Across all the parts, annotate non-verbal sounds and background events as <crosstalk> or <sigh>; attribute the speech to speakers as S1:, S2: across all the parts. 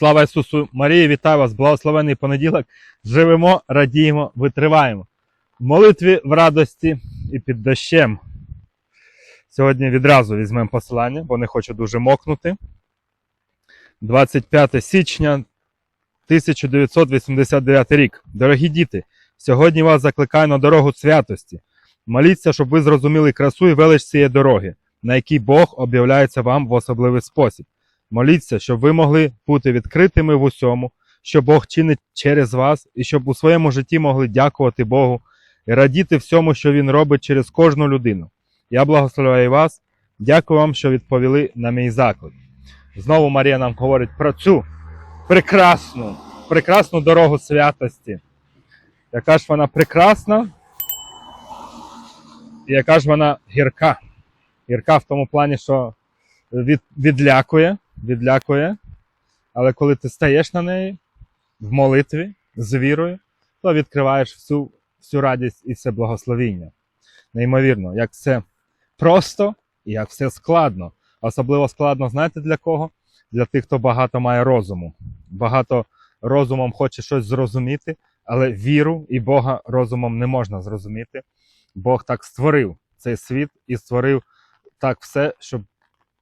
S1: Слава Ісусу Марії, вітаю вас, благословений понеділок. Живемо, радіємо, витриваємо. В молитві в радості і під дощем. Сьогодні відразу візьмемо посилання, бо не хочу дуже мокнути. 25 січня 1989 рік. Дорогі діти, сьогодні вас закликаю на дорогу святості. Моліться, щоб ви зрозуміли красу і велич цієї дороги, на якій Бог об'являється вам в особливий спосіб. Моліться, щоб ви могли бути відкритими в усьому, що Бог чинить через вас, і щоб у своєму житті могли дякувати Богу і радіти всьому, що Він робить через кожну людину. Я благословляю вас. Дякую вам, що відповіли на мій заклик. Знову Марія нам говорить про цю прекрасну, прекрасну дорогу святості. Яка ж вона прекрасна, і яка ж вона гірка. Гірка в тому плані, що від, відлякує, відлякує, але коли ти стаєш на неї в молитві з вірою, то відкриваєш всю, всю радість і все благословіння. Неймовірно, як все просто і як все складно. Особливо складно, знаєте для кого? Для тих, хто багато має розуму. Багато розумом хоче щось зрозуміти, але віру і Бога розумом не можна зрозуміти. Бог так створив цей світ і створив так все, щоб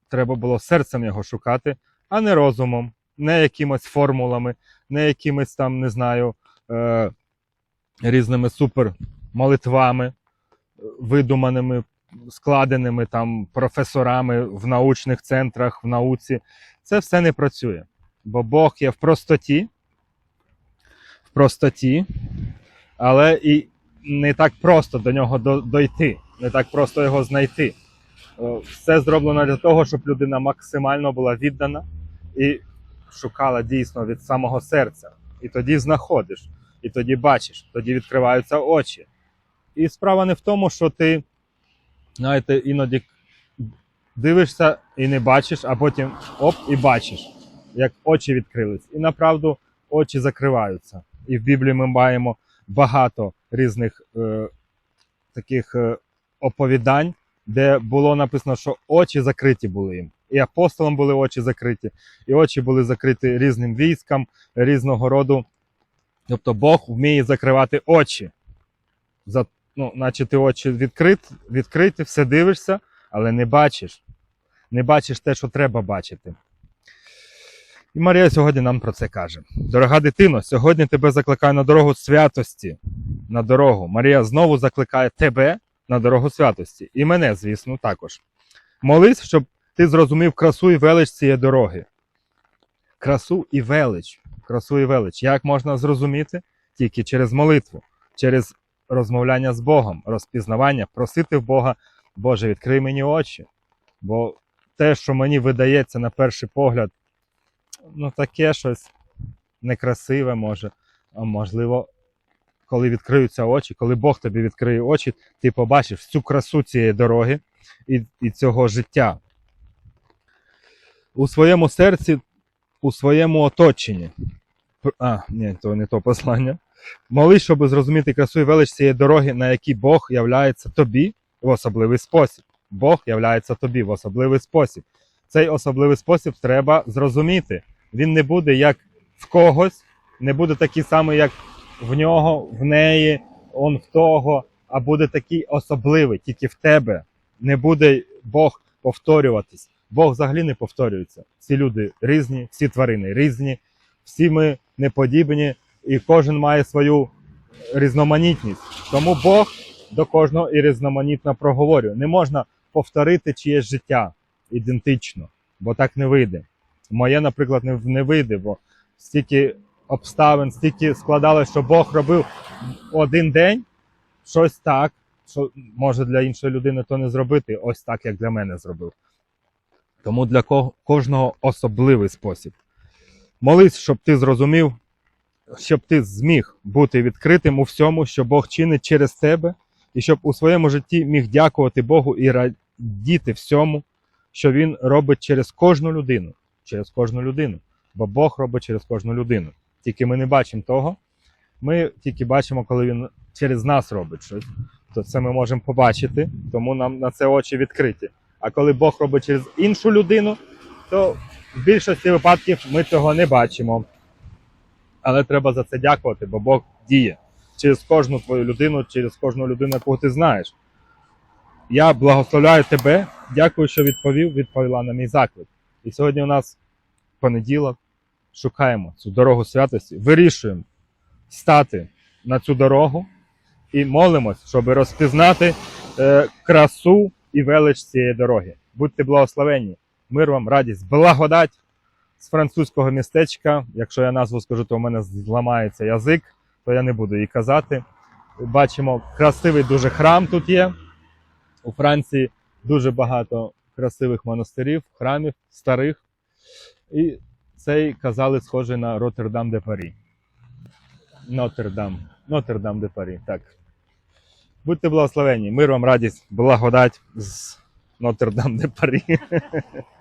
S1: треба було серцем його шукати, а не розумом, не якимось формулами, не якимось там, не знаю, е- різними супермолитвами, е, видуманими, складеними там професорами в научних центрах, в науці. Це все не працює. Бо Бог є в простоті, в простоті, але і не так просто до нього до- дойти, не так просто його знайти. Е, Все зроблено для того, щоб людина максимально була віддана і шукала дійсно від самого серця. І тоді знаходиш, і тоді бачиш, тоді відкриваються очі. І справа не в тому, що ти, знаєте, іноді дивишся і не бачиш, а потім оп, і бачиш, як очі відкрились. І направду очі закриваються. І в Біблії ми маємо багато різних е, таких е, оповідань, де було написано, що очі закриті були їм. І апостолам були очі закриті, і очі були закриті різним військам різного роду. Тобто Бог вміє закривати очі. За, ну, наче ти очі відкрит, відкриті, все дивишся, але не бачиш. Не бачиш те, що треба бачити. І Марія сьогодні нам про це каже. Дорога дитино, сьогодні тебе закликаю на дорогу святості. На дорогу. Марія знову закликає тебе на дорогу святості. І мене, звісно, також. Молись, щоб ти зрозумів красу і велич цієї дороги. Красу і велич. Красу і велич. Як можна зрозуміти? Тільки через молитву, через розмовляння з Богом, розпізнавання, просити в Бога, Боже, відкрий мені очі. Бо те, що мені видається на перший погляд, ну таке щось некрасиве може, а можливо, коли відкриються очі, коли Бог тобі відкриє очі, ти побачиш всю красу цієї дороги і, і цього життя. У своєму серці, у своєму оточенні. А, ні, то не то послання. Молись, щоб зрозуміти красу і велич цієї дороги, на якій Бог являється тобі в особливий спосіб. Бог являється тобі в особливий спосіб. Цей особливий спосіб треба зрозуміти. Він не буде як в когось, не буде такий самий, як в нього, в неї, он в того, а буде такий особливий, тільки в тебе. Не буде Бог повторюватись. Бог взагалі не повторюється. Всі люди різні, всі тварини різні, всі ми неподібні, і кожен має свою різноманітність. Тому Бог до кожного і різноманітно проговорює. Не можна повторити чиєсь життя ідентично, бо так не вийде. Моє, наприклад, не, вийде, бо стільки обставин, стільки складалось, що Бог робив один день щось так, що може для іншої людини то не зробити, ось так, як для мене зробив. Тому для кожного особливий спосіб. Молись, щоб ти зрозумів, щоб ти зміг бути відкритим у всьому, що Бог чинить через тебе, і щоб у своєму житті міг дякувати Богу і радіти всьому, що Він робить через кожну людину. Через кожну людину. Бо Бог робить через кожну людину. Тільки ми не бачимо того. Ми тільки бачимо, коли він через нас робить щось. То це ми можемо побачити, тому нам на це очі відкриті. А коли Бог робить через іншу людину, то В більшості випадків ми цього не бачимо. Але треба за це дякувати, бо Бог діє через кожну твою людину, через кожну людину, яку ти знаєш. Я благословляю тебе, дякую, що відповів, відповіла на мій заклик. І сьогодні у нас понеділок. Шукаємо цю дорогу святості, вирішуємо стати на цю дорогу і молимось, щоб розпізнати е, красу і велич цієї дороги. Будьте благословенні, мир вам, радість, благодать з французького містечка. Якщо я назву скажу, то у мене зламається язик, то я не буду її казати. Бачимо, красивий дуже храм тут є. У Франції дуже багато красивих монастирів, храмів, старих. І цей казали схоже на Роттердам де Парі. Нотр-Дам. Нотр-Дам де Парі, так. Будьте благословені, мир вам, радість, благодать з Нотр-Дам де Парі. <laughs>